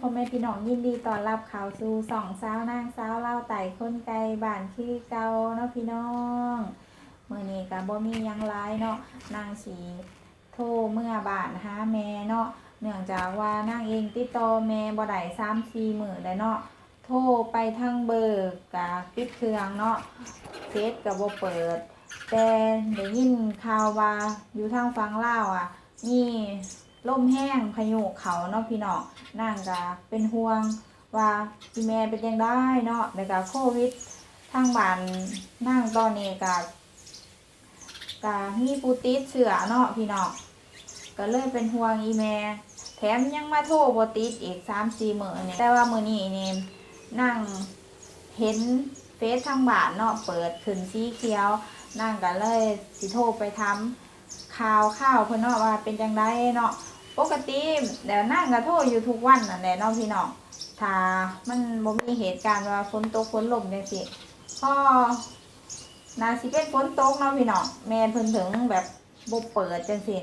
พ่อแม่พี่น้องยินดีต้อนรับเข้าสู่สองสาวนางสาวเล่าไต่คนไกลบ้านคือเก่าเนาะพี่น้องเมื้อนี้ก็บ่มียังหลายเนาะนางสีโทรเมื่อบ้านหาแม่เนาะเนื่องจากว่านางเองติดต่อแม่บ่ได้3-4มื้อแล้วเนาะโทรไปทางเบอร์ก็ปิดเครื่องเนาะเฟซก็บ่เปิด แต่ได้ยินข่าวว่าอยู่ทางฝั่งลาอะมี ลมแห้งพายุเขาเนาะพี่น้องนางก็เป็นห่วงว่าพี่แม่เป็นยังได้เนาะแล้วก็โควิดทางบ้านนางตอนนี้ก็ก็มีผู้ติดเชื้อเนาะพี่น้องก็เลยเป็นห่วงอีแม่แถมยังมาโทรบ่ติดอีกสามสี่มื้อเนี่ยแต่ว่ามือนี้นี่นั่งเห็นเฟซทางบ้านเนาะเปิดขึ้นสีเขียว นั่งก็เลยสิโทรไปทำข่าวข้าวเพื่อนเนาะว่าเป็นจังไดเนาะ ปกติเดี๋ยวนั่งก็โทรอยู่ทุกวันนั่นแหละเนาะพี่น้องถ้ามันบ่มีเหตุการณ์ว่าฝนตกฝนลมจังซี่ก็นาสิเป็นฝนตกเนาะพี่น้องแม่เพิ่นถึงแบบบ่เปิดจังซี่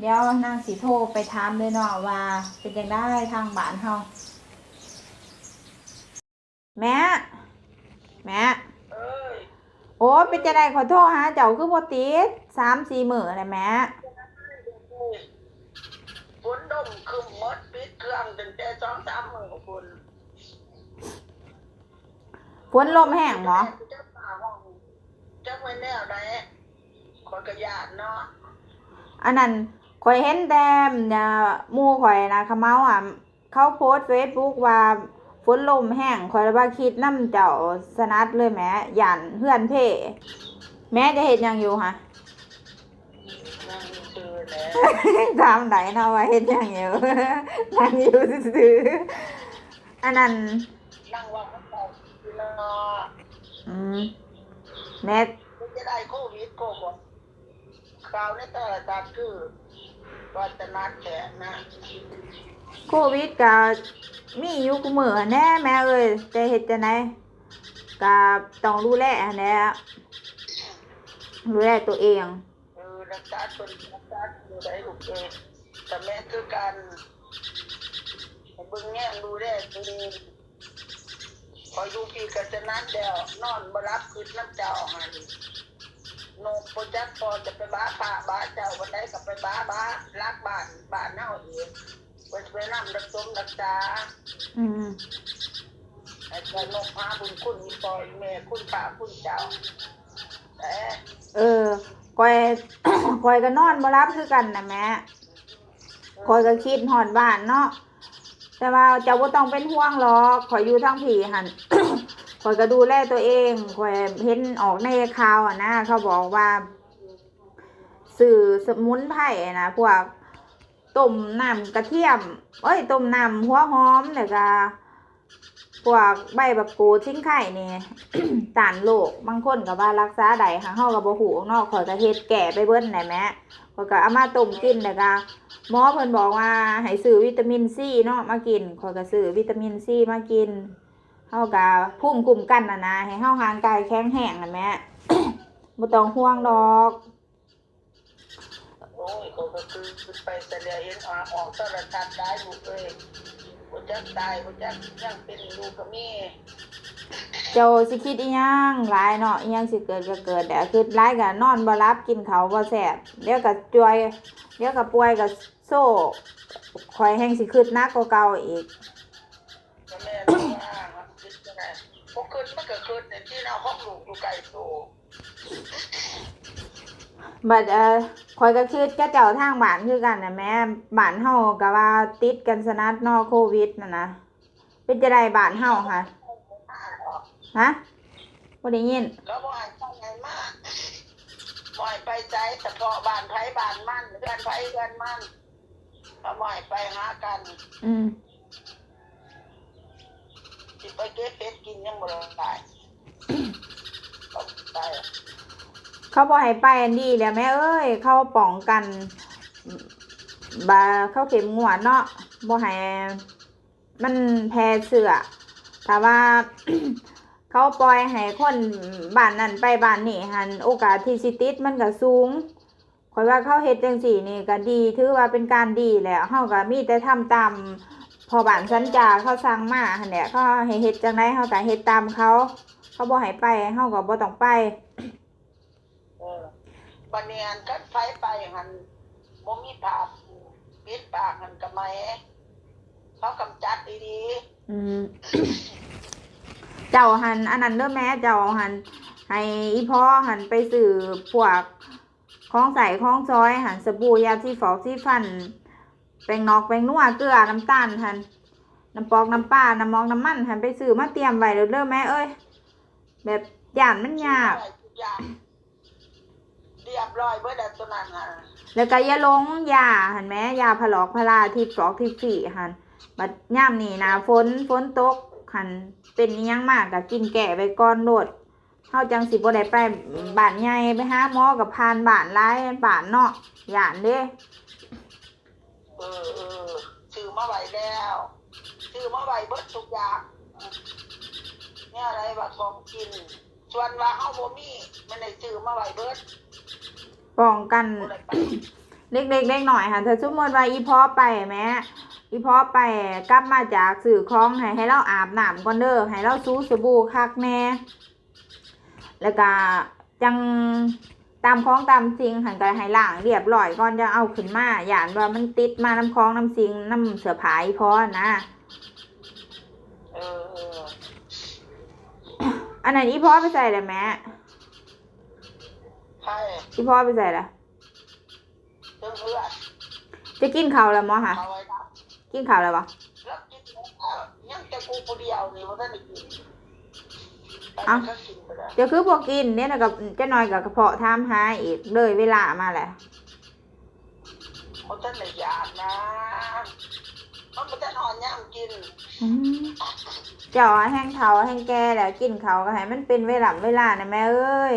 เดี๋ยวนางสิโทรไปถามเลยเนาะว่า เป็นจังไดทางบ้านเฮาแม่แม่เอ้ยโอ้เป็นจะได้ขอโทษฮะเจ้าคือบ่ติดสามสี่มื้อเลยแหม่ฝ นดมคือหมดปิดเครื่องตั้งแต่สองสามมือของคุณฝนลมแห้งหมอจะป่าห้องจักไว้แนวไหนคนกระยานเนาะอันนั้นข่อยเห็นแต่เนี่ยหมู่ข่อยนะเขาเมาอะ เขาโพสต์ Facebook ว่าฝนลมแห้งข่อยเลยว่าคิดน้ำเจ้าสนัดเลยแหม่ย่านเฮือนเพ่แม่จะเฮ็ดหยังอยู่ฮะนั่งชื่อแหละ ถามไดเนาะว่าเฮ็ดหยังอยู่นั่งอยู่ซื่อๆอันนั้นนั่งว่าเขาตอบคือเนาะอืมแม่มันจะได้โควิดโควิดข่าวในแต่ละตาคือวัฒนัดแขกนะโควิดก็มีอยู่กูมือแน่แม่เอ้ยแต่เฮ็ดจังไดก็ต้องดูแลหั้นแหละดูแลตัวเองเออ รักษาคนรักษาอยู่ได้ลูกเองแต่แม่คือการเบิ่งแง่ดูได้ตัวเอพออยู่พี่ก็จะนัดแล้วนอนบรับคืนน้ำเจ้าหันโนโปรจักพอจะไปบ้าป่าบ้าเจ้าวันใดก็ไปบ้าบ้ารักบ้านบ้านเน่าเองไปไปนำรักสมรักษาอืมไอ้ใจนกพาบุญคุณมีปล่อยแม่คุณป่าคุณเจ้า เออก้อยก้อยก็นอนบ่รับคือกันนะแม่ก้อยก็คิดฮอดบ้านเนาะแต่ว่าเจ้าบ่ต้องเป็นห่วงหรอกข่อยอยู่ทางผีหันข่อยก็ดูแลตัวเองข่อยเห็นออกในข่าวอะนะเขาบอกว่าสื่อสมุนไพรนะพวกต้มน้ำกระเทียม เอ้ยต้มน้ำหัวหอมแล้วก็ พวกใบบักกูทิ้งไข่เนี่ยต้านโรคบางคนก็ว่ารักษาได้ค่ะเฮาก็บ่ฮู้เนาะข่อยก็เฮ็ดแก่ไปเบิดได้แม่ขอยก็เอามาต้มกินแล้วก็หมอเพิ่นบอกว่าให้ซื้อวิตามินซีเนาะมากินข่อยก็ซื้อวิตามินซีมากินเฮาก็ภูมิคุ้มกันนะนะให้เฮาห่างกายแข็งแรงนะแม่บ่ต้องห่วงดอกโอ้ยก็คือไปแสดงเห็นออกออกโทรทัศน์ได้ลูเอ้ย บ่จักตายบ่จักยังเป็นอยู่ก็มีเจ้าสิคิดอีหยังหลายเนาะอีหยังสิเกิดก็เกิดแต่คือหลายก็นอนบ่หลับกินข้าวบ่แซ่บเดี๋ยวก็จวยเดี๋ยวก็ป่วยก็โซ่ข่อยแฮงสิคิดหนักกว่าเก่าอีกก็แม่รู้ว่ามันคิดจังได๋บ่คิดมันก็คิดในที่เราห้องลูกอยู่ไกลโต บัดเอ่อข่อยก็คิดกับเจ้าทางบ้านคือกันน่ะแม่บ้านเฮาก็ว่าติดกันสนัดเนาะโควิดน่ะนะเป็นจะได้บ้านเฮาค่ะฮะบ่ได้ยินก็บ่ให้ไปไหนมาบ่ให้ไปใจเฉพาะบ้านไผบ้านมันเพื่อนไผเพื่อนมันก็บ่ให้ไปหากัน อืมสิไปเก็บเป็ดกินยังบ่ได้ก็ตาย เขาบ่ให้ไปอันนี้แล้วแม่เอ้ย เขาป้องกันบาเข้าเข็มงวดเนาะบ่ให้มันแพร่เชื้อถ้าว่าเขาปล่อยให้คนบ้านนั้นไปบ้านนี้หันโอกาสที่สิติดมันก็สูงข่อยว่าเขาเฮ็ดจังซี่นี่ก็ดีถือว่าเป็นการดีแหล้วเฮาก็มีแต่ทำตามพอบ้านสัญจาเขาสั่งมาหั่นแหละเขาให้เฮ็ดจังไดเฮาก็เฮ็ดตามเขา เขาบ่ให้ไปเฮาก็บ่ต้องไป บันเนียนก็ไฟไปหันบ่มีภาพปิดปากหันกับไม้เขากำจัดดีอืมเจ้าหันอันนั้นเด้อแม่เจ้าหันให้อีพ่อหันไปซื้อพวกของใส่ของซอยหันสบู่ยาที่ฟอกที่ฟัน แป้งนอกแป้งนัวเกลือน้ำตาลหันน้ำปอกน้ำปลาน้ำมองน้ำมันหันไปซื้อมาเตรียมไว้เด้อเด้อแม่เอ้ย แบบย่านมันๆยาก ทุกอย่างเรียบร้อยเบิดแล้วตัวนั้นฮะแล้วก็อยาลงยาหันแม่ยาผลอกพลาที่ฟอกที่ฝีหันบัดย่ามนี่นะฝนฝนตกหันเป็นอิหยังมากก็กินแก่ไปก่อนโลดเฮาจังสิบ่ได้ไปบ้านใหญ่ไปหาหมอกับพานบ้านหลายบ้านเนาะย่านเด้ เออเออซื้อมาไว้แล้วซื้อมาไว้เบิดทุกอย่างเนี่ยอะไรว่าของกิน ส่วนว่าเฮาบ่มีมันได้ซื้อมาไว้เบิด ป้องกันบ่ได้ไปเล็กๆเล็กหน่อยค่ะถ้าสมมติว่าอีพ่อไปแม่อีพ่อไปกลับมาจากสื่อคลองให้ให้เราอาบน้ำก่อนเด้อให้เราซูสบู่คักแน่แล้วก็จังตามคลองตามซิงหันก็ให้ล้างเรียบร้อยก่อนจะเอาขึ้นมาอย่านว่ามันติดมาน้ำคลองน้ำซิงน้ำเสือผายพอนะเออเอออันนั้นอีพ่อไปใส่เลยแม่ ใช่อีพ่อไปใส่ละเพื่อนเพื่อนจะกินข้าวแล้วมั้งค่ะเอาไว้นะกินข้าวแล้วปะแล้วกินแล้วยังจะกูคนเดียวนี่ว่าท่านได้กินไปเอ้าก็กินไปแล้วจะคือพวกกินเนี่ยนะกับเจะน้อยกับกระเพาะทามหาอีกเลยเวลามาแหละเพราะท่านได้ยากนะมันไม่ได้นอนย่ำกินอืมเจ้าแห้งเทาแห้งแก่แล้วกินเขาวก็ให้มันเป็นเวลาเวลานะแม่เอ้ย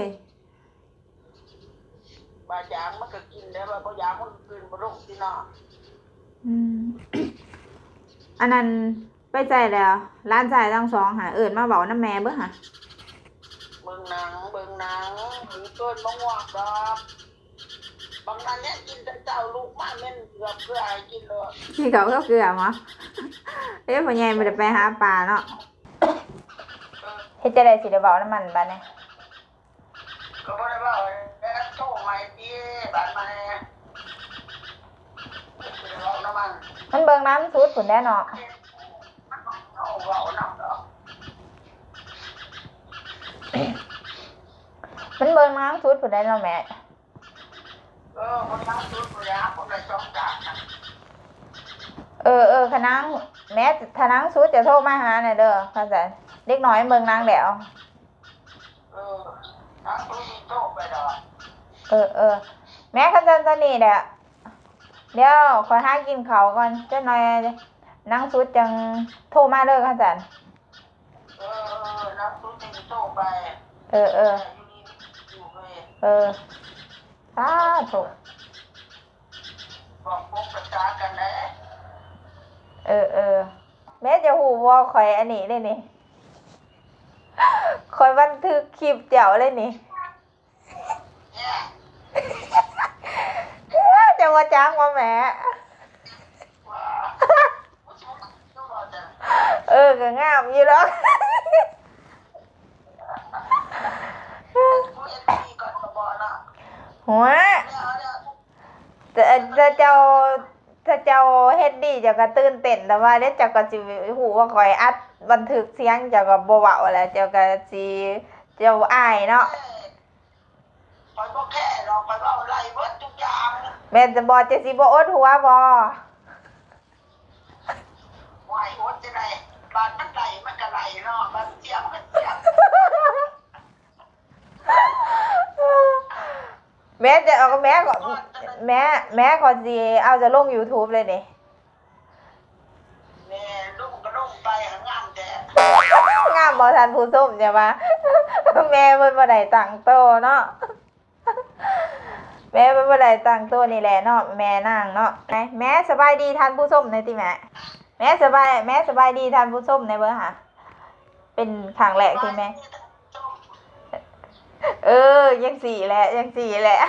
บาดยางมันก็กินได้ว่าเพราะยางมันกินบรุงที่นอนอืมอันนั้นไปใจแล้วร้านใจทั้งสองหาเอิญมาบอกน้ำแม่เบ้อหะเบิ่งหนังเบิ่งหนังหรือเกินบางวกดอกบางนั้นเนี่ยกินแต่เจ้าลูกมาเม่นเกือบเพื่อให้กินเลยที่เขาก็เกลือมะเอ๊ะพ่อใหญ่ไม่ได้ไปหาปลาเนาะเฮ็ดจะได้สิได้บอกน้ำมันบ้านเนี่ยก็บ่ได้ว่าแม่โตใหม่ดีบาดใหม่เราน้ำ มันมันเบิ่งน้ำซุดผุนแน่เนาะเอาเราน้ำดอกมันเบิ่งน้ำซุดผุนแน่เนาะแม่เออคนน้ำซุปเลยนะคนละสองจานนะเออเออคณะแม่คณะซุดจะโทรมาหาหน่อยเด้อเข้าใจเด็กน้อยเบิ่งนางแล้วเออน้ำซุปมีโตไปดอกเออเออแม่คันจันตอนนี้แหละ เดี๋ยวขอหากินเขาวก่อนเจ้าหน่อยนั่งสุดจังโทรมาเด้อคันจันเออเออน้ำซุปมีโตไป เออเอออยู่นี่อยู่เลยเออสาธุบอกพบประจากันนะเออเออแม่จะหูวอคอยอันนี้เลยนี่คอยบันทึกคลิปเจ๋วเลยนี่ เนี่ย จะมาจ้างมาแม่ว่าผู้ชมต้องรอจะเออก็งามอยู่แล้วผู้เอ็นดีก่อนก็บอกนะหัวเนี่ยเนี่ยแต่แต่เจ้าถ้าเจ้าเฮ็ดดีเจ้าก็ตื่นเต้นแต่ว่าเดี๋ยเจ้าก็สิหูว่าคอยอัดบันทึกเสียงเจ้าก็บ่เว้าแล้วเจ้าก็สิเจ้าอายเนาะ คอยบอกแค่เราคอยว่าอะไรเบิดทุกอย่าง แม่นจะบ่จะสิบ่อดหัวบ่ไหวโอดจะไรบานมันไหลมันก็ไหลเนาะบานเสียงมันเสียงแม่จะเอาแม่ก็แม่แม่ก็สิเอาจะลง YouTube เลยนี่แม่ลุงก็ลุงไปหางามแต่งามบ่ทันผู้ชมใช่ปะแม่เพิ่นบ่ได้ตั้งโตเนาะ แม่เพิ่นบ่ได้ตั้งโตนี่แหละเนาะแม่นางเนาะไหนแม่สบายดีท่านผู้ชมในอยติแม่แม่สบายแม่สบายดีท่านผู้ชมในเบอร์หาเป็นครั้งแรกที่แม่เออ ยังสี่แหละยังสี่แหละ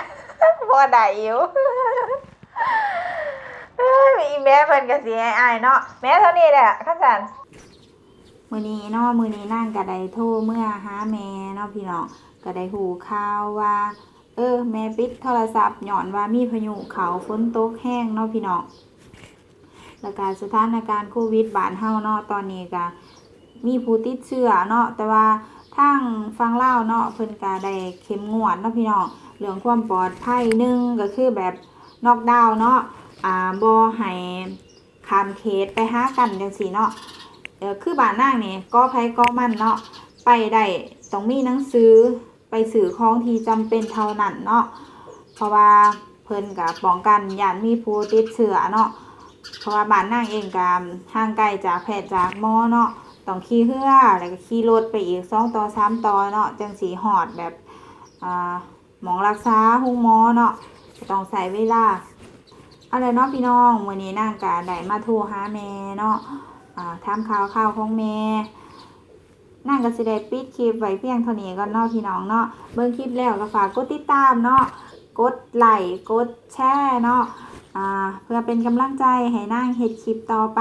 พอได้อยู่อีแม่เพิ่นก็สิให้อายเนาะแม่เท่านี้แหละคันสันมือนี้เนาะมือนี้นั่งก็ได้โทรเมื่อหาแม่เนาะพี่น้องก็ได้หูข่าวว่า ออ แม่ปิดโทรศัพท์หย้อนว่ามีพายุเขาฝนตกแห้งเนาะพี่น้องแล้วก็สถานการณ์โควิดบานเฮาเนาะตอนนี้ก็มีผู้ติดเชื้อเนาะแต่ว่าทางฟังเล่าเนาะเพิ่นก็ได้เข้มงวดเนาะพี่น้องเรื่องความปลอดภัยหนึ่งก็คือแบบนอกดาวน์เนาะอ่าบ่ให้ข้ามเขตไปหากันจังซี่เนาะเออคือบานนางนี่ก็ไผก็มันเนาะไปได้ต้องมีหนังสือ ไปสื่อของที่จำเป็นเท่านั้นเนาะเพราะว่าเพิ่นก็ป้องกันย่านมีผู้ติดเชื้อเนาะเพราะว่าบ้านนางเองก็ห่างไกลจากแพทย์จากหมอเนาะต้องขี่เรือแล้วก็ขี่รถไปอีกสองต่อสามต่อเนาะจังสีหอดแบบอ่าหมองรักษาห้องหมอเนาะก็ต้องใส่เวลาอะไรเนาะพี่น้องวันนี้นางกาได้มาโทรหาแม่เนาะอ่าถามข่าวข่าวของแม่ นั่งก็สิได้ปิดคลิปไว้เพียงเท่านี้ก็นเนาะพี่น้องเนาะเบิ่งคลิปแล้วก็ฝากกดติดตามเนาะกดไลค์กดแชร์เนาะเพื่อเป็นกำลังใจให้นางเห็ดคลิปต่อไป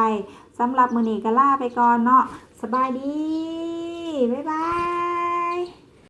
สำหรับมือนีก็ล่าไปก่อนเนาะสบายดี บ๊ายบาย